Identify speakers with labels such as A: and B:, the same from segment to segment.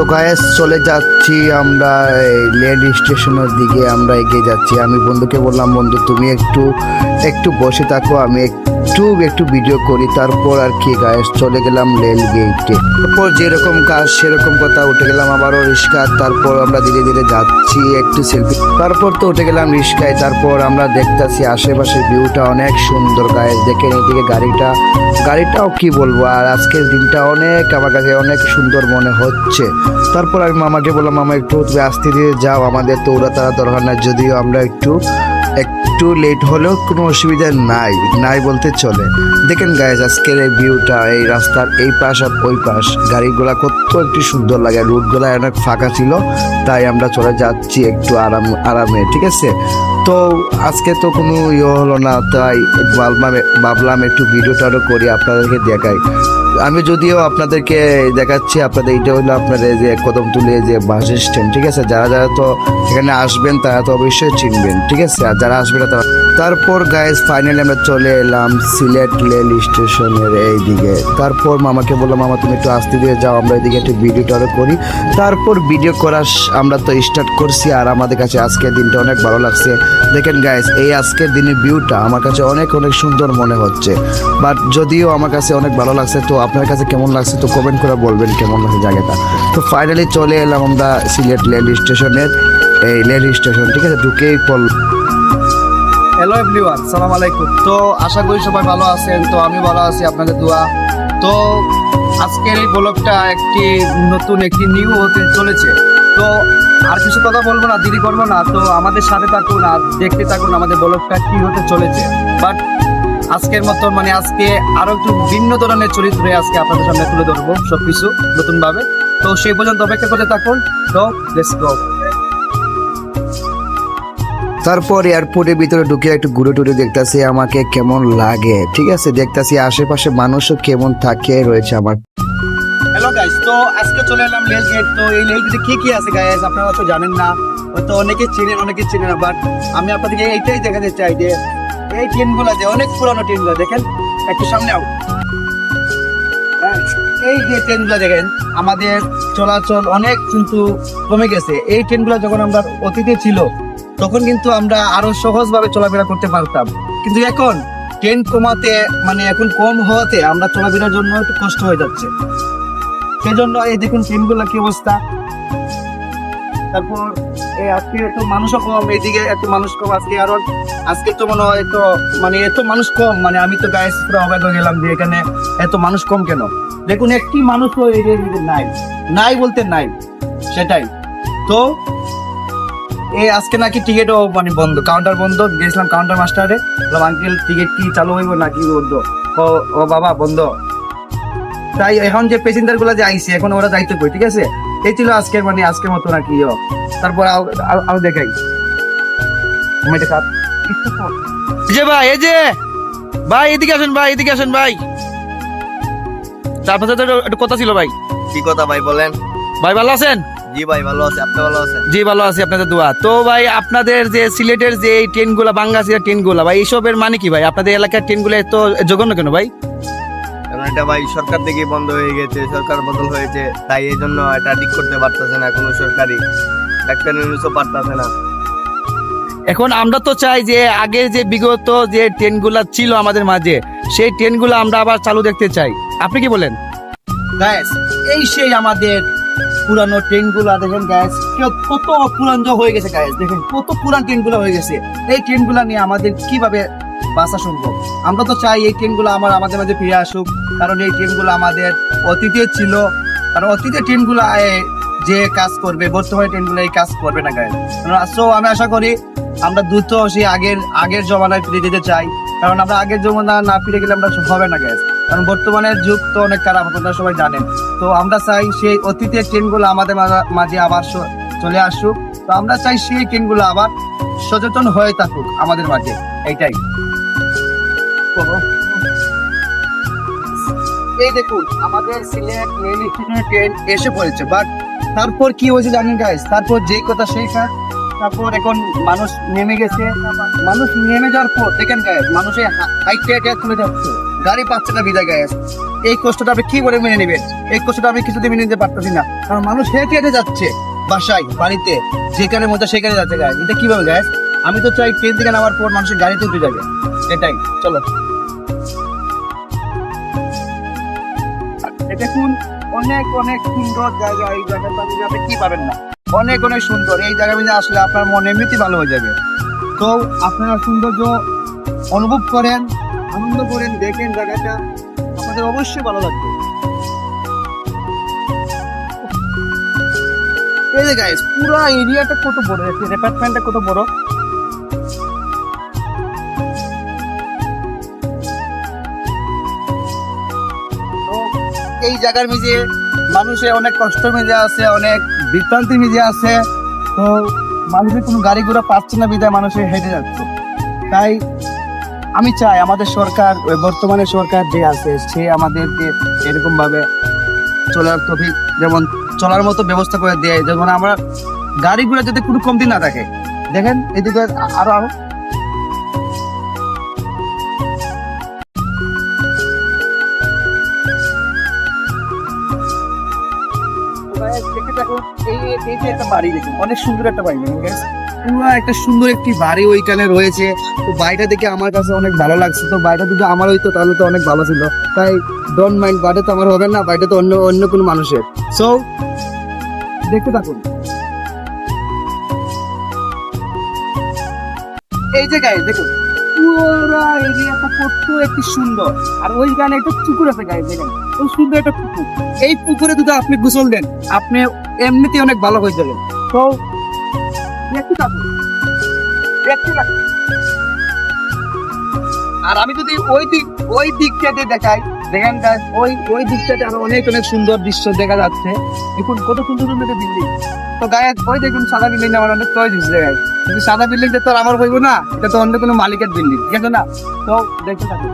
A: তো গায়েস চলে যাচ্ছি আমরা লেন স্টেশনের দিকে, আমরা এগিয়ে যাচ্ছি। আমি বন্ধুকে বললাম, বন্ধু, তুমি একটু একটু বসে থাকো, আমি একটু একটু একটু ভিডিও করি, তারপর আর কি গায়ে চলে গেলাম রেল গেটে তারপর যেরকম কাজ, সেরকম কথা, উঠে গেলাম আবারও রিক্সা তারপর আমরা ধীরে ধীরে যাচ্ছি একটু সেলফি তারপর তো উঠে গেলাম রিক্সায়, তারপর আমরা দেখতেছি আশেপাশের ভিউটা অনেক সুন্দর গায়ে দেখে এদিকে গাড়িটা। গাড়িটাও কি বলব, আর আজকের দিনটা অনেক আমার কাছে অনেক সুন্দর মনে হচ্ছে। তারপর আমি মামাকে বললাম, মামা, একটু আস্তে ধীরে যাও, আমাদের তো ওরা তারা দরকার নাই, যদিও আমরা একটু একটু লেট হলেও কোনো অসুবিধা নাই নাই বলতে চলে। দেখেন গাইজ আজকের এই ভিউটা এই রাস্তার এই পাশ আর ওই পাশ। গাড়িগুলা কত একটু সুন্দর লাগে রুটগুলা অনেক ফাঁকা ছিল, তাই আমরা চলে যাচ্ছি একটু আরাম, আরামে, ঠিক আছে? তো আজকে তো কোনো ইয়ে হলো না, তাই ভাবলাম একটু ভিডিওটারও করি, আপনাদেরকে দেখাই। আমি যদিও আপনাদেরকে দেখাচ্ছি, আপনাদের এইটা হলো আপনাদের যে কদম তুলে যে বাস স্ট্যান্ড ঠিক আছে? যারা যারা তো এখানে আসবেন, তারা তো অবশ্যই চিনবেন, ঠিক আছে? আর যারা আসবে না, তারা তারপর গাইজ ফাইনালি আমরা চলে এলাম সিলেট রেল স্টেশনের এই দিকে তারপর মামাকে বললাম, মামা, তুমি একটু আসতে দিয়ে যাও, আমরা এদিকে একটু ভিডিও ভিডিওটারও করি। তারপর ভিডিও করা আমরা তো স্টার্ট করছি, আর আমাদের কাছে আজকের দিনটা অনেক ভালো লাগছে। দেখেন গাইজ এই আজকের দিনের ভিউটা আমার কাছে অনেক অনেক সুন্দর মনে হচ্ছে। বাট যদিও আমার কাছে অনেক ভালো লাগছে, তো আপনার কাছে কেমন লাগছে তো কমেন্ট করে বলবেন কেমন লাগছে জায়গাটা। তো ফাইনালি চলে এলাম আমরা সিলেট রেল স্টেশনের, এই রেল স্টেশন, ঠিক আছে? ঢুকেই পড়ল
B: হ্যালো এভরিওয়ান সালাম আলাইকুম তো আশা করি সবাই ভালো আছেন। তো আমি ভালো আছি, আপনাদের দোয়া। তো আজকের এই ব্লগটা একটি নতুন, একটি নিউ হতে চলেছে। তো আর কিছু কথা বলব না, দেরি করব না। তো আমাদের সাথে থাকুন আর দেখতে থাকুন আমাদের ব্লগটা কি হতে চলেছে। বাট আজকের মতো মানে আজকে আরও একটু ভিন্ন ধরনের চরিত্রে আজকে আপনাদের সামনে তুলে ধরবো সবকিছু নতুন ভাবে তো সেই পর্যন্ত অপেক্ষা করতে থাকুন। তো লেটস গো
A: তারপর এয়ারপোর্টের ভিতরে ঢুকে একটু ঘুরে টুরে দেখতেছি আমাকে কেমন লাগে। ঠিক আছে? দেখতেছি আশেপাশে মানুষও কেমন থাকে রয়েছে আমার।
B: হ্যালো গাইস তো আজকে চলে এলাম গেট। তো এই গেটে কি কি আছে গাইস আপনারা তো জানেন না। হয়তো অনেকে চিনেন অনেকে চিনে না বাট আমি আপনাদেরকে এইটাই দেখাতে চাই যে এই ট্রেনগুলো যে অনেক পুরানো ট্রেনগুলো দেখেন? একটু সামনে আও। হ্যাঁ, এই যে ট্রেনগুলো দেখেন আমাদের চলাচল অনেক কিন্তু কমে গেছে। এই ট্রেনগুলো যখন আমরা অতীতে ছিল তখন কিন্তু আমরা আরও সহজভাবে চলাফেরা করতে পারতাম। কিন্তু এখন ট্রেন কমাতে মানে এখন কম হওয়াতে আমরা চলাফেরার জন্য একটু কষ্ট হয়ে যাচ্ছে। সেজন্য এই দেখুন ট্রেন ট্রেনগুলো কি অবস্থা। তারপর এই আজকে এত মানুষও কম, এইদিকে এত মানুষ কম, আজকে আরও, আজকে তো মনে হয় তো মানে এত মানুষ কম মানে আমি তো গায়ে পুরো অবাক গেলাম যে এখানে এত মানুষ কম কেন? দেখুন একটি মানুষও এই নাই নাই বলতে নাই, সেটাই। তো এই আজকে নাকি টিকিটও মানে বন্ধ কাউন্টার বন্ধ গেছিলাম কাউন্টার মাস্টারে বললাম আঙ্কেল টিকিট কি চালু হইব নাকি বন্ধ? ও ও বাবা বন্ধ। তাই এখন যে প্যাসেঞ্জারগুলো যে আইছে এখন ওরা যাইতে কই ঠিক আছে? এই ছিল আজকের মানে আজকের মতো নাকি। তারপর আও দেখাই।
C: যে ভাই এই যে। ভাই এদিকে আসেন ভাই এদিকে আসেন ভাই। তারপর কথা ছিল ভাই।
D: কি কথা ভাই বলেন?
C: ভাই ভালো আছেন?
D: জি ভাই ভালো আছে। আপনি ভালো আছেন?
C: জি ভালো আছি আপনাদের দোয়া। তো ভাই আপনাদের যে সিলেটের যে এই ট্রেনগুলো বাঙ্গাসিয়া ট্রেনগুলো ভাই এইসবের মানে কি ভাই? আপনাদের এলাকার ট্রেনগুলো এত জঘন্য কেন ভাই?
D: কারণ এটা ভাই সরকার থেকে বন্ধ হয়ে গেছে সরকার বদল হয়েছে তাই এই জন্য এটা ঠিক করতে পারতেছে না কোনো সরকারি ডাক্তার নিউজও পারতেছে না।
C: এখন আমরা তো চাই যে আগের যে বিগত যে ট্রেনগুলো ছিল আমাদের মাঝে সেই ট্রেনগুলো আমরা আবার চালু দেখতে চাই। আপনি কি বলেন?
B: এই সেই আমাদের পুরানো ট্রেনগুলো দেখেন গ্যাস কত পুরানো হয়ে গেছে গ্যাস দেখেন, কত পুরান ট্রেনগুলো হয়ে গেছে। এই ট্রেনগুলো নিয়ে আমাদের কীভাবে বাঁচা সম্ভব? আমরা তো চাই এই ট্রেনগুলো আমার আমাদের মাঝে ফিরে আসুক, কারণ এই ট্রেনগুলো আমাদের অতীতে ছিল। কারণ অতীতে ট্রেনগুলো যে কাজ করবে, বর্তমানে ট্রেনগুলো এই কাজ করবে না গায়ে সো আমি আশা করি আমরা দ্রুত সেই আগের আগের জমানায় ফিরে যেতে চাই। কারণ আমরা আগের জমানা না ফিরে গেলে আমরা হবে না গ্যাস কারণ বর্তমানের যুগ তো অনেক খারাপ আপনারা সবাই জানেন তো আমরা চাই সেই অতীতের ট্রেনগুলো আমাদের মাঝে আবার চলে আসুক। তো আমরা চাই সেই ট্রেনগুলো আবার সচেতন হয়ে থাকুক আমাদের মাঝে। এইটাই। এই দেখুন, আমাদের সিলেট রেল ট্রেন এসে পড়েছে বাট তারপর কি হয়েছে জানেন গাইস তারপর যেই কথা সেই কাজ তারপর এখন মানুষ নেমে গেছে। মানুষ নেমে যাওয়ার পর, দেখেন গাইস মানুষের হাইট চলে যাচ্ছে। গাড়ি পাচ্ছে না বিদায় গ্যাস এই কষ্টটা আপনি কি করে মেনে নেবেন? এই কষ্টটা আমি কিছুতে মেনে নিতে পারতেছি না। কারণ মানুষ হেঁটে হেঁটে যাচ্ছে বাসায়, বাড়িতে, যেখানে মধ্যে সেখানে যাচ্ছে গ্যাস এটা কীভাবে গ্যাস আমি তো চাই ট্রেন থেকে নামার পর মানুষের গাড়িতে উঠে যাবে। এটাই। চলো। দেখুন, অনেক অনেক সুন্দর জায়গা এই কি পাবেন না। অনেক অনেক সুন্দর। এই আসলে আপনার মন এমনিতেই ভালো হয়ে যাবে। তো আপনারা সৌন্দর্য অনুভব করেন। আনন্দ করেন, দেখেন জায়গাটা আপনাদের অবশ্যই ভালো লাগবে। এই যে গাইস পুরো এরিয়াটা কত বড় ডিপার্টমেন্টটা কত বড়? এই জায়গার মিজে মানুষে অনেক কষ্ট মেজে আছে, অনেক বিভ্রান্তি মেজে আছে। তো মানুষের কোনো গাড়ি ঘোড়া পাচ্ছে না বিদায় মানুষের হেঁটে যাচ্ছে। তাই আমি চাই আমাদের সরকার বর্তমানে সরকার যে আছে, সে আমাদেরকে এরকম ভাবে চলার তফিক, যেমন চলার মতো ব্যবস্থা করে দেয়, যেমন আমরা গাড়িগুলো যাতে কোনো কমতি না থাকে। দেখেন, এদিকে আরও আরও একটা বাড়ি অনেক সুন্দর একটা বাড়ি পুরো একটা সুন্দর একটি বাড়ি ওইখানে রয়েছে। তো বাড়িটা দেখে আমার কাছে অনেক ভালো লাগছে। তো বাড়িটা আমার তাহলে তো অনেক ভালো ছিল। তাই মাইন্ড তো আমার হবে না, বাড়িটা তো অন্য অন্য কোনো মানুষের। দেখতে এই যে দেখুন একটি সুন্দর। আর ওইখানে একটা পুকুর আছে সুন্দর একটা পুকুর। এই পুকুরে আপনি গোসল দেন, আপনি এমনিতে অনেক ভালো হয়ে যাবে। তো? থাকুন আর আমি যদি ওই দিক ওই দিকটাতে দেখাই দেখেন ওই ওই দিকটাতে আরও অনেক অনেক সুন্দর দৃশ্য দেখা যাচ্ছে। দেখুন কত সুন্দর সুন্দর বিল্ডিং তো গায়ে ওই দেখুন সাদা বিল্ডিং আমার অনেক চয়েস হচ্ছে গায়ে কিন্তু সাদা বিল্ডিং তো আমার হইব না এটা তো অন্য কোনো মালিকের বিল্ডিং ঠিক আছে না? তো দেখতে থাকুন।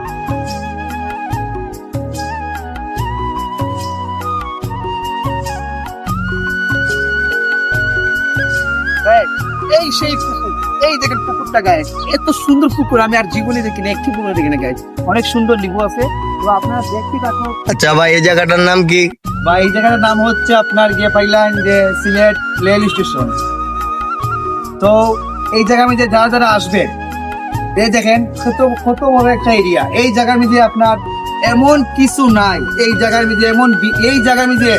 B: এই সেই পুকুর এই দেখেন পুকুরটা গায়ে এত সুন্দর পুকুর আমি আর জীবনে দেখি না একটি পুকুর দেখি না গায়ে অনেক সুন্দর লিবু আছে। তো আপনারা দেখতে থাকুন।
D: আচ্ছা ভাই এই জায়গাটার নাম কি?
B: বা এই জায়গাটার নাম হচ্ছে আপনার গিয়ে পাইলেন যে সিলেট রেল স্টেশন। তো এই জায়গার মধ্যে যারা যারা আসবে এই দেখেন কত কত বড় একটা এরিয়া এই জায়গার মধ্যে আপনার এমন কিছু নাই। এই জায়গার মধ্যে এমন এই জায়গার মধ্যে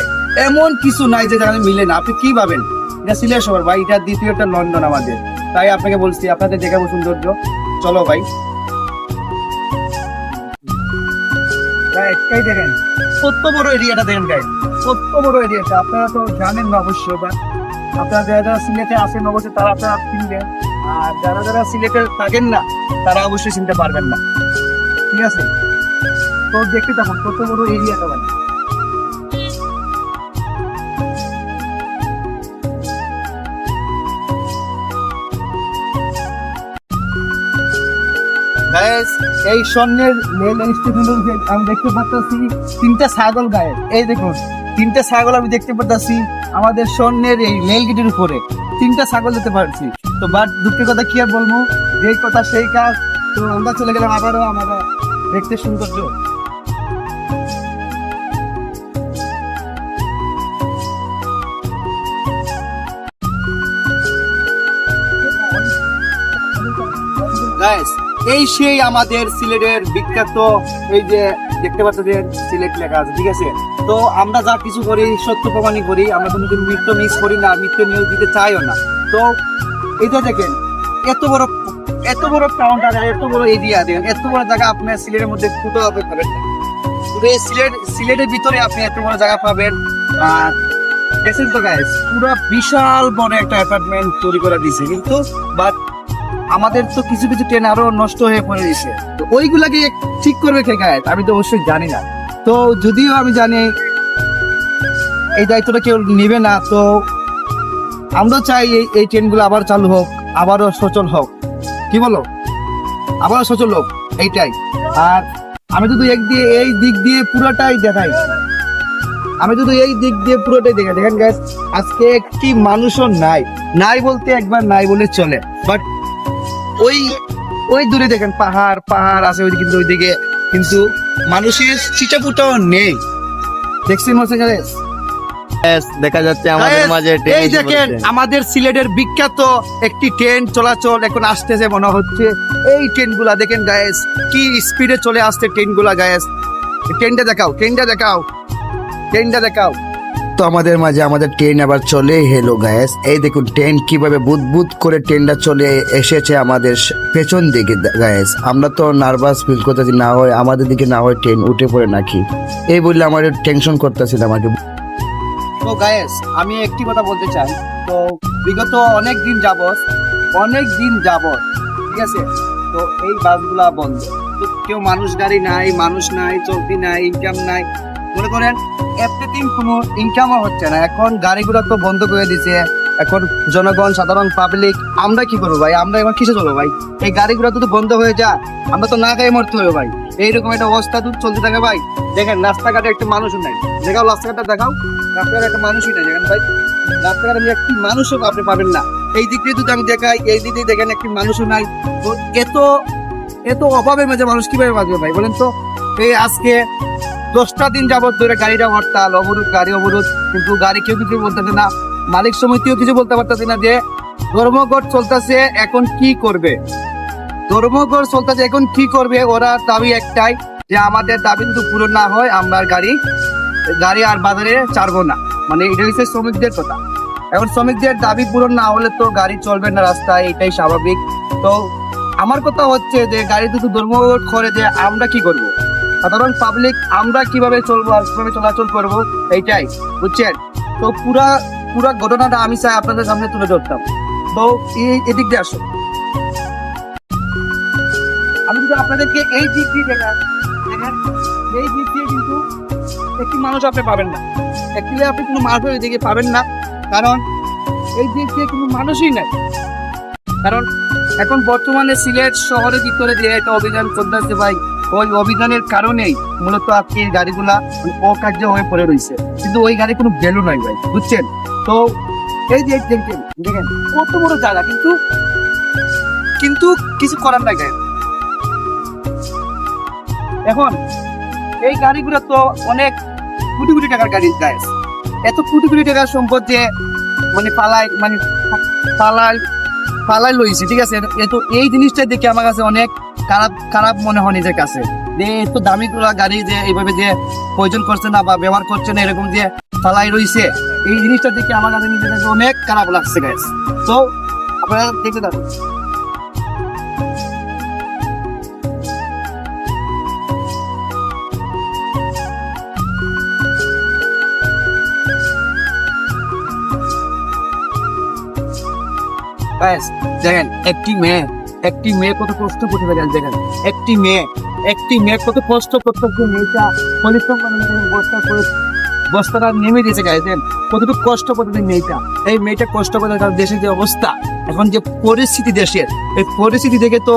B: এমন কিছু নাই যে জায়গায় মিলে না। আপনি কি ভাবেন? এটা সিলেট শহর, ভাই, এটা দ্বিতীয়টা লন্ডন আমাদের। তাই আপনাকে বলছি, আপনাদের দেখাবো সৌন্দর্য। চলো, ভাই। এই দেখেন কত বড় এরিয়াটা দেখেন গাইড কত বড় এরিয়াটা, আপনারা তো জানেন না অবশ্যই বা আপনারা যারা যারা সিলেটে আসেন অবশ্যই তারা আপনারা চিনবেন। আর যারা যারা সিলেটে থাকেন না, তারা অবশ্যই চিনতে পারবেন না। ঠিক আছে? তো দেখতে থাকুন কত বড় এরিয়াটা, ভাই। এই স্বর্ণের রেল স্টেশনের আমি দেখতে পাচ্ছি তিনটা ছাগল গায়ে এই দেখুন তিনটা ছাগল আমি দেখতে পাচ্ছি আমাদের স্বর্ণের এই রেল গেটের উপরে। তিনটা ছাগল দেখতে পাচ্ছি তো বাট দুঃখের কথা কি আর বলব? যেই কথা সেই কাজ। তো আমরা চলে গেলাম আবারও আমরা দেখতে সৌন্দর্য Guys, এই সেই আমাদের সিলেটের বিখ্যাত এই যে দেখতে পাচ্ছ যে সিলেট লেখা আছে, ঠিক আছে? তো আমরা যা কিছু করি, সত্য প্রমাণই করি, আমরা কোনোদিন মৃত্যু মিস করি না মৃত্যু নিয়োগ দিতে চাইও না। তো এটা দেখেন, এত বড় এত বড় কাউন্টার এত বড় এরিয়া দেখেন, এত বড় জায়গা আপনার সিলেটের মধ্যে কোথাও হবে পাবেন এই সিলেট, সিলেটের ভিতরে আপনি এত বড় জায়গা পাবেন, আর দেখেন তো গাইস পুরো বিশাল বড় একটা অ্যাপার্টমেন্ট তৈরি করে দিয়েছে কিন্তু বাট আমাদের তো কিছু কিছু ট্রেন আরও নষ্ট হয়ে পড়ে গেছে। তো ওইগুলাকে ঠিক করবে কে গায়ে? আমি তো অবশ্যই জানি না। তো যদিও আমি জানি এই দায়িত্বটা কেউ নেবে না, তো আমরা চাই এই এই ট্রেনগুলো আবার চালু হোক, আবারও সচল হোক। কি বলো? আবারও সচল হোক, এইটাই। আর আমি যদি এক দিয়ে এই দিক দিয়ে পুরোটাই দেখাই। আমি যদি এই দিক দিয়ে পুরোটাই দেখে দেখেন গ্যাস আজকে একটি মানুষও নাই। নাই বলতে একবার নাই বলে চলে। বাট ওই ওই দূরে দেখেন পাহাড় পাহাড় আছে ওই কিন্তু ওইদিকে কিন্তু মানুষের চিটাপুটাও নেই। দেখছেন হচ্ছে
D: দেখা যাচ্ছে আমাদের মাঝে
B: এই দেখেন আমাদের সিলেটের বিখ্যাত একটি ট্রেন চলাচল এখন আসতেছে মনে হচ্ছে। এই ট্রেনগুলা দেখেন গায়েস কি স্পিডে চলে আসছে ট্রেনগুলা গায়েস ট্রেনটা দেখাও ট্রেনটা দেখাও ট্রেনটা দেখাও।
A: তো আমাদের মাঝে আমাদের ট্রেন আবার চলে হেলো গ্যাস এই দেখুন ট্রেন কীভাবে বুদ করে ট্রেনটা চলে এসেছে আমাদের পেছন দিকে গ্যাস আমরা তো নার্ভাস ফিল করতেছি, না হয় আমাদের দিকে, না হয় ট্রেন উঠে পড়ে নাকি। এই বললে আমার টেনশন করতেছিল আমাকে।
B: তো গায়েস আমি একটি কথা বলতে চাই। তো, বিগত অনেক দিন যাবত অনেক দিন যাবত ঠিক আছে? তো, এই বাসগুলা বন্ধ। তো, কেউ মানুষ গাড়ি নাই, মানুষ নাই, চলতি নাই ইনকাম নাই। মনে করেন এভরিথিং কোনো ইনকামও হচ্ছে না। এখন গাড়িগুলো তো বন্ধ করে দিছে। এখন জনগণ, সাধারণ পাবলিক আমরা কি করব ভাই? আমরা এখন কিসে চলবো ভাই? এই গাড়িগুলো তো বন্ধ হয়ে যায়, আমরা তো না খাই মরতে হবে ভাই। এইরকম একটা অবস্থা তো চলতে থাকে ভাই, দেখেন রাস্তাঘাটে একটা মানুষ নাই। দেখাও রাস্তাঘাটটা, দেখাও। রাস্তাঘাটে একটা মানুষই নাই। দেখেন ভাই, রাস্তাঘাটে একটি মানুষও আপনি পাবেন না। এই দিক দিয়ে যদি আমি দেখাই, এই দিক দিয়ে দেখেন একটি মানুষও নাই। এত এত অভাবের মাঝে মানুষ কীভাবে বাঁচবে ভাই বলেন তো? এই আজকে দশটা দিন যাবত ধরে গাড়িটা হরতাল, অবরোধ, গাড়ি অবরোধ, কিন্তু গাড়ি কেউ কিছু বলতেছে না। মালিক সমিতিও কিছু বলতে পারতেছে না যে, ধর্মঘট চলতেছে, এখন কি করবে? ধর্মঘট চলতেছে, এখন কি করবে? ওরা দাবি একটাই, যে আমাদের দাবি কিন্তু পূরণ না হয়, আমরা গাড়ি গাড়ি আর বাজারে ছাড়বো না। মানে এটা হচ্ছে শ্রমিকদের কথা। এখন শ্রমিকদের দাবি পূরণ না হলে তো গাড়ি চলবে না রাস্তায়, এটাই স্বাভাবিক। তো আমার কথা হচ্ছে যে, গাড়ি যদি ধর্মঘট করে, যে আমরা কি করব? সাধারণ পাবলিক আমরা কীভাবে চলবো আর কীভাবে চলাচল করব, এইটাই, বুঝছেন? তো পুরা পুরা ঘটনাটা আমি চাই আপনাদের সামনে তুলে ধরতাম। তো এই, এদিক দিয়ে আসো আমি যদি আপনাদেরকে এই দিক দিয়ে দেখা এই দিক দিয়ে কিন্তু একটি মানুষ আপনি পাবেন না। অ্যাকচুয়ালি আপনি কোনো মানুষ এদিকে পাবেন না, কারণ এই দিক দিয়ে কোনো মানুষই নাই। কারণ এখন বর্তমানে সিলেট শহরের ভিতরে যে একটা অভিযান চলতেছে ভাই ওই অভিযানের কারণেই মূলত আজকে এই গাড়িগুলা অকার্য হয়ে পড়ে রয়েছে। কিন্তু ওই গাড়ি কোনো ভ্যালু নাই ভাই, বুঝছেন? তো এই যে দেখেন দেখেন, কত বড় জায়গা কিন্তু কিন্তু কিছু করার নাই এখন, এই গাড়িগুলো তো অনেক কোটি কোটি টাকার গাড়ি গায়ে এত কোটি কোটি টাকার সম্পদ যে মানে পালাই মানে পালাই পালাই লইছি, ঠিক আছে? এত এই জিনিসটা দেখে আমার কাছে অনেক খারাপ খারাপ মনে হয় নিজের কাছে। যে এত দামি গাড়ি যে এইভাবে যে প্রয়োজন করছে না বা ব্যবহার করছে না, এরকম যে ফালাই রইছে, এই জিনিসটা দেখে আমার কাছে নিজের কাছে অনেক খারাপ লাগছে গাইস তো আপনারা দেখতে থাকুন। দেখেন, একটি মেয়ে একটি মেয়ে কত কষ্ট করতে পারে দেখেন একটি মেয়ে একটি মেয়ে কত কষ্ট করতেছে মেয়েটা পরিশ্রম দেখেন বস্তা করে বস্তাটা নেমে দিয়েছে গায়ে। দেন কতটুকু কষ্ট করতে মেয়েটা? এই মেয়েটা কষ্ট করে তার দেশের যে অবস্থা, এখন যে পরিস্থিতি দেশের, এই পরিস্থিতি দেখে তো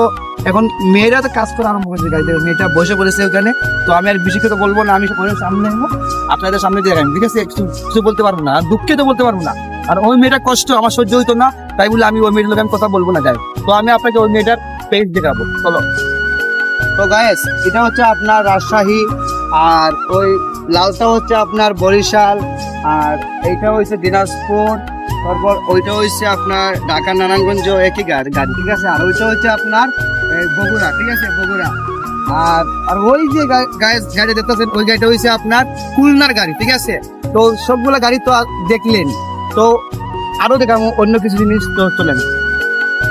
B: এখন মেয়েরা তো কাজ করা আরম্ভ করেছে গাড়িতে মেয়েটা বসে পড়েছে ওখানে। তো আমি আর বেশি কথা বলব না, আমি সামনে আপনাদের সামনে দিয়ে রাখেন ঠিক আছে? কিছু কিছু বলতে পারব না, দুঃখে তো বলতে পারব না। আর ওই মেয়েটা কষ্ট আমার সহ্য হইতো না, তাই বলে আমি ওই মেয়েটার লোক কথা বলব না যাই তো আমি আপনাকে ওই মেয়েটার পেজ দেখাবো। চলো। তো গায়েস এটা হচ্ছে আপনার রাজশাহী, আর ওই লালটা হচ্ছে আপনার বরিশাল, আর এইটা হচ্ছে দিনাজপুর, তারপর ওইটা হচ্ছে আপনার ঢাকা নারায়ণগঞ্জ একই গাড়ি গাড়ি, ঠিক আছে? আর ওইটা হচ্ছে আপনার বগুড়া, ঠিক আছে? বগুড়া। আর আর ওই যে গা- গায়ে গাড়ি দেখতেছেন, ওই গাড়িটা হচ্ছে আপনার খুলনার গাড়ি, ঠিক আছে? তো সবগুলো গাড়ি তো দেখলেন। তো আরও দেখাবো অন্য কিছু জিনিস তো চলেন।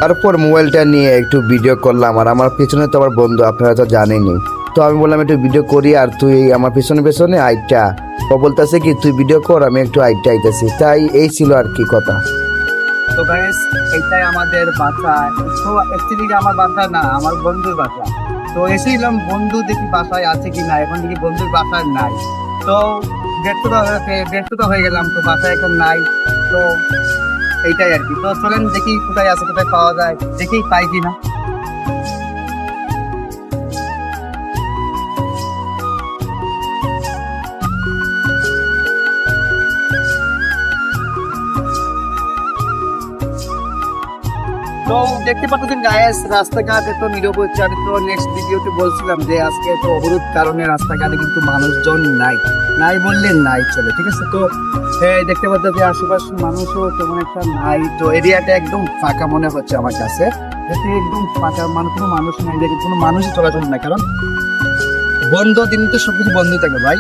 A: তারপর মোবাইলটা নিয়ে একটু ভিডিও করলাম আর আমার পিছনে তো আমার বন্ধু আপনারা তো জানেনই। তো আমি বললাম একটু ভিডিও করি আর তুই আমার পিছনে পেছনে আইটা ও বলতেছে কি তুই ভিডিও কর আমি একটু আইটা আইতেছি। তাই এই ছিল আর কি কথা।
B: তো গাইস এইটাই আমাদের বাসা। তো অ্যাকচুয়ালি আমার বাসা? না আমার বন্ধুর বাসা। তো এসেছিলাম বন্ধু দেখি বাসায় আছে কি না এখন দেখি বন্ধুর বাসায় নাই। তো ব্যস্ততা হয়ে ব্যস্ততা হয়ে গেলাম, তো বাসায় এখন নাই। তো এইটাই আর কি। তো চলেন দেখি কোথায় আছে, কোথায় পাওয়া যায়। দেখি পাই কি তো দেখতে পাচ্ছেন গায়েস রাস্তাঘাট এত নীরব হচ্ছে আমি তো নেক্সট ভিডিওতে বলছিলাম যে আজকে তো অবরোধ কারণে রাস্তাঘাটে কিন্তু মানুষজন নাই। নাই বললে নাই চলে, ঠিক আছে? তো দেখতে পাচ্ছেন যে আশেপাশে মানুষও তেমন একটা নাই। তো এরিয়াটা একদম ফাঁকা মনে হচ্ছে আমার কাছে। একদম ফাঁকা মানে কোনো মানুষ নাই দেখে কোনো মানুষই চলাচল নাই। কারণ বন্ধ দিন তো সবকিছু বন্ধ থাকে ভাই।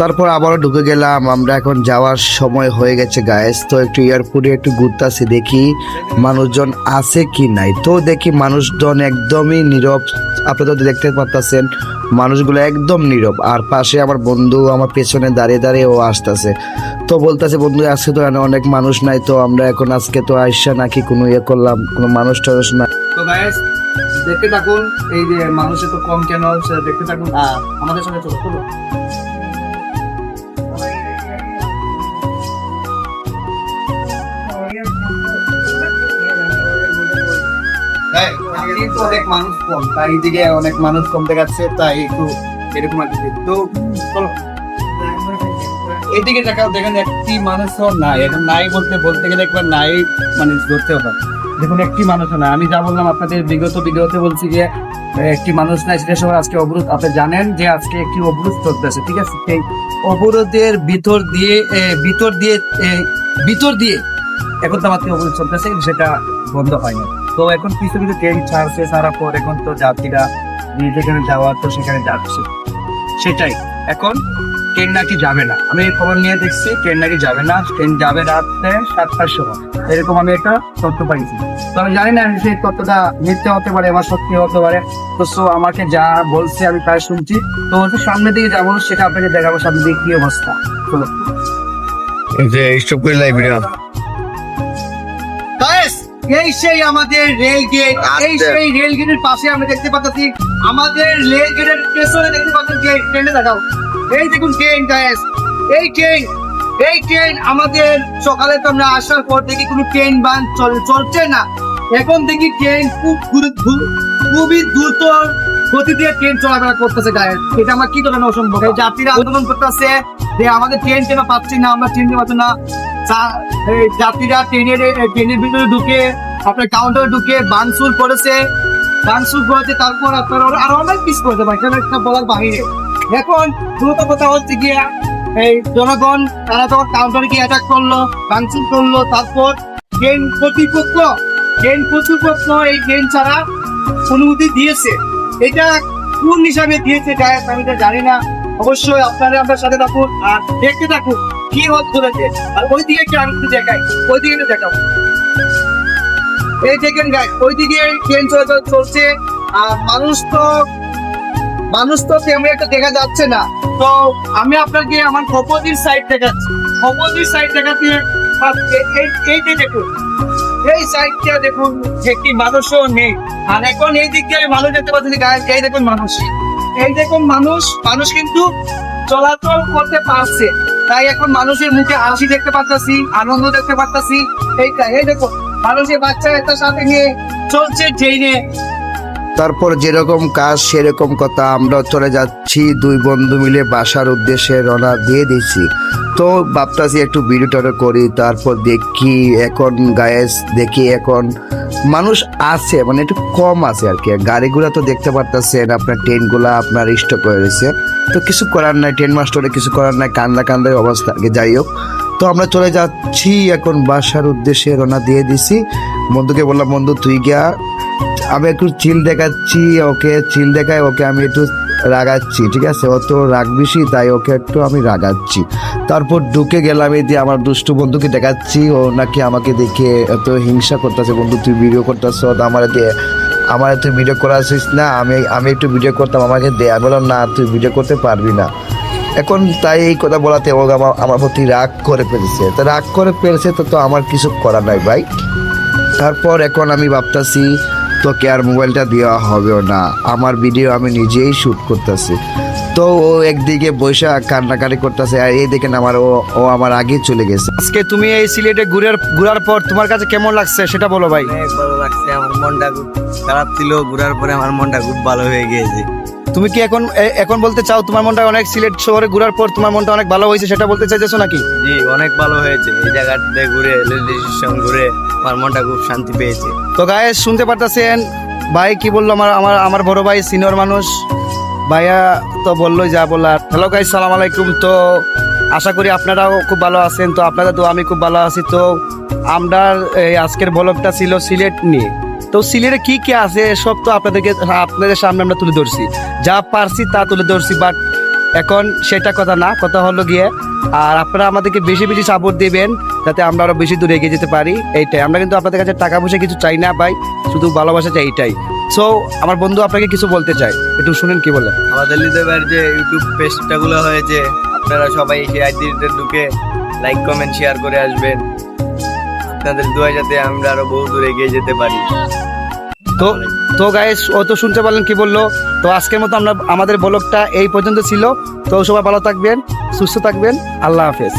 A: তারপর আবারও ঢুকে গেলাম। আমরা এখন যাওয়ার সময় হয়ে গেছে গায়েস তো একটু এয়ারপোর্টে একটু ঘুরতেছি দেখি মানুষজন আছে কি নাই। তো দেখি মানুষজন একদমই নীরব। আপনারা তো দেখতে পাচ্ছেন মানুষগুলো একদম নীরব। আর পাশে আমার বন্ধু আমার পেছনে দাঁড়িয়ে দাঁড়িয়ে ও আসতেছে। তো বলতেছে বন্ধু আজকে তো এখানে অনেক মানুষ নাই তো আমরা এখন আজকে তো আইসা নাকি কোনো ইয়ে করলাম কোনো মানুষ টানুষ না
B: তো দেখতে থাকুন এই যে মানুষ এত কম কেন দেখতে থাকুন। আমাদের সঙ্গে চলো কিন্তু অনেক মানুষ কম তাই দিকে অনেক মানুষ কম দেখাচ্ছে, তাই একটু এরকম আর কি। তো চলো। এদিকে দেখাও, দেখেন একটি মানুষও নাই। এখন নাই বলতে বলতে গেলে একবার নাই মানে ধরতে হবে দেখুন, একটি মানুষ না আমি যা বললাম, আপনাদের বিগত ভিডিওতে বলছি যে, একটি মানুষ নাই, সেটা সবাই আজকে অবরোধ, আপনি জানেন যে আজকে একটি অবরোধ চলতেছে, ঠিক আছে? সেই অবরোধের ভিতর দিয়ে ভিতর দিয়ে ভিতর দিয়ে এখন তো আমাদের অবরোধ চলতেছে, সেটা বন্ধ হয়নি। তো এখন কিছু কিছু ট্রেন ছাড়ছে ছাড়ার পর এখন তো যাত্রীরা যেখানে যাওয়ার তো সেখানে যাচ্ছে। সেটাই। এখন ট্রেন নাকি যাবে না। আমি এই খবর নিয়ে দেখছি ট্রেন নাকি যাবে না। ট্রেন যাবে রাত্রে সাতটার সময়। এরকম আমি একটা তথ্য পাইছি। তো আমি জানি না সেই তথ্যটা মিথ্যে হতে পারে বা সত্যি হতে পারে। তো সো আমাকে যা বলছে আমি প্রায় শুনছি। তো হচ্ছে সামনের দিকে যাব সেটা আপনাকে দেখাবো সামনের দিকে কি অবস্থা। চলো।
D: যে স্টপ করে লাইব্রেরি?
B: এই সেই আমাদের রেল গেট এই। সেই রেল গেটের পাশে আমরা দেখতে পাচ্ছি আমাদের রেল গেটের পেছনে দেখতে পাচ্ছেন যে ট্রেনে দেখাও। এই দেখুন ট্রেন গাইস এই ট্রেন এই ট্রেন আমাদের সকালে তো আমরা আসার পর দেখি কোনো ট্রেন বান চল চলছে না। এখন দেখি ট্রেন খুব দ্রুত- খুবই দ্রুত গতি দিয়ে ট্রেন চলাফেরা করতেছে গায়ে এটা আমার কি ধরনের অসম্ভব? যাত্রীরা আন্দোলন করতেছে যে আমাদের ট্রেন কেন পাচ্ছি না, আমরা ট্রেন পাচ্ছি না। যাত্রীরা ট্রেনের ট্রেনের ভিতরে ঢুকে আপনার কাউন্টারে ঢুকে বানসুর করেছে। বানসুর করেছে, তারপর আপনার আরো- অনেক কিছু করেছে একটা বলার বাহিরে। এখন দ্রুত কথা হচ্ছে গিয়ে, এই জনগণ, তারা যখন কাউন্টারে গিয়ে অ্যাটাক করল বানসুর করল, তারপর ট্রেন কর্তৃপক্ষ ট্রেন কর্তৃপক্ষ এই ট্রেন ছাড়া অনুমতি দিয়েছে। এটা কোন হিসাবে দিয়েছে আমি তো জানি না। অবশ্যই আপনারা আমার সাথে থাকুন আর দেখতে থাকুন কি হত চলেছে আর ওই দিকে একটু আমি দেখাই। ওই দিকে দেখাও। এই দেখেন গাই ওইদিকে ট্রেন চলাচল চলছে। আর মানুষ তো মানুষ তো তেমন একটা দেখা যাচ্ছে না। তো আমি আপনাকে আমার অপোজিট সাইড দেখাচ্ছি। অপোজিট সাইড দেখাতে এই যে দেখুন। এই সাইডটা দেখুন, একটি মানুষও নেই। আর এখন এই দিক দিয়ে ভালো দেখতে পাচ্ছি যে গায়ে এই দেখুন মানুষ। এই দেখুন মানুষ মানুষ কিন্তু চলাচল করতে পারছে। তাই এখন মানুষের মুখে হাসি দেখতে পাচ্ছি আনন্দ দেখতে পাচ্ছি এইটা এই দেখো মানুষের বাচ্চা একটা সাথে নিয়ে চলছে ট্রেনে
A: তারপর যেরকম কাজ, সেরকম কথা আমরা চলে যাচ্ছি। দুই বন্ধু মিলে বাসার উদ্দেশ্যে রওনা দিয়ে দিচ্ছি তো ভাবতাছি একটু ভিডিওটা করি, তারপর দেখি এখন গায়েস দেখি এখন মানুষ আছে মানে একটু কম আছে আর কি। গাড়িগুলো তো দেখতে পারতেছেন, আপনার ট্রেনগুলো আপনার স্টপ হয়ে রয়েছে। তো কিছু করার নাই ট্রেন মাস্টারে কিছু করার নাই কান্দা কান্দার অবস্থা। যাই হোক। তো আমরা চলে যাচ্ছি, এখন বাসার উদ্দেশ্যে রওনা দিয়ে দিছি। বন্ধুকে বললাম, বন্ধু, তুই গিয়া আমি একটু চিল দেখাচ্ছি, ওকে চিল দেখায় ওকে আমি একটু রাগাচ্ছি, ঠিক আছে? ও তো রাগ বেশি তাই ওকে একটু আমি রাগাচ্ছি। তারপর ঢুকে গেলাম এই দিয়ে আমার দুষ্টু বন্ধুকে দেখাচ্ছি, ও নাকি আমাকে দেখে এত হিংসা করতেছে। বন্ধু, তুই ভিডিও করতেছ আমার দিয়ে আমার তুই ভিডিও করাছিস না, আমি আমি একটু ভিডিও করতাম, আমাকে দে। বললাম, না, তুই ভিডিও করতে পারবি না। এখন তাই এই কথা বলাতে ও আমার আমার প্রতি রাগ করে ফেলছে। তো রাগ করে ফেলছে, তো তো আমার কিছু করার নাই ভাই। তারপর এখন আমি ভাবতাছি তোকে আর মোবাইলটা দেওয়া হবেও না। আমার ভিডিও আমি নিজেই শ্যুট করতেছি। তো ও একদিকে বৈশা কান্নাকাটি করতেছে আর এই দেখেন আমার ও ও আমার আগে চলে গেছে।
B: আজকে তুমি এই সিলেটে ঘুরার ঘুরার পর তোমার কাছে কেমন লাগছে সেটা বলো ভাই।
D: ভালো লাগছে আমার মনটা খুব খারাপ ছিল ঘুরার পরে আমার মনটা খুব ভালো হয়ে গিয়েছে।
B: তুমি কি এখন এখন বলতে চাও তোমার মনটা অনেক সিলেট শহরে ঘোরার পর তোমার মনটা অনেক ভালো হয়েছে সেটা বলতে চাইছো নাকি?
D: জি অনেক ভালো হয়েছে। এই জায়গাটাতে ঘুরে রেলওয়ে ঘুরে আমার মনটা খুব শান্তি পেয়েছে।
B: তো গায়ে শুনতে পারতেছেন ভাই কি বলল আমার আমার আমার বড় ভাই সিনিয়র মানুষ। ভাইয়া তো বলল যা বলার। হ্যালো গাই সালাম আলাইকুম। তো আশা করি আপনারাও খুব ভালো আছেন। তো আপনারা তো আমি খুব ভালো আছি। তো আমরা এই আজকের ব্লগটা ছিল সিলেট নিয়ে। তো সিলেটে কি কি আছে, সব তো আপনাদেরকে, আপনাদের সামনে আমরা তুলে ধরছি। যা পারছি তা তুলে ধরছি বাট এখন সেটা কথা না, কথা হলো গিয়ে, আর আপনারা আমাদেরকে বেশি বেশি সাপোর্ট দিবেন, যাতে আমরা আরও বেশি দূরে এগিয়ে যেতে পারি, এইটাই। আমরা কিন্তু আপনাদের কাছে টাকা পয়সা কিছু চাই না, ভাই, শুধু ভালোবাসা চাই এইটাই। সো আমার বন্ধু আপনাকে কিছু বলতে চাই একটু শুনেন কি বলে?
D: আমাদের লিদেবার যে ইউটিউব পেজটা গুলো হয়েছে, আপনারা সবাই সেই আইডিতে ঢুকে লাইক কমেন্ট শেয়ার করে আসবেন। আপনাদের দোয়া যাতে আমরা আরও বহু দূর এগিয়ে যেতে পারি।
B: তো তো গায়ে ও তো শুনতে পারলেন কি বলল? তো আজকের মতো আমরা, আমাদের ব্লগটা এই পর্যন্ত ছিল। তো সবাই ভালো থাকবেন, সুস্থ থাকবেন। আল্লাহ হাফেজ।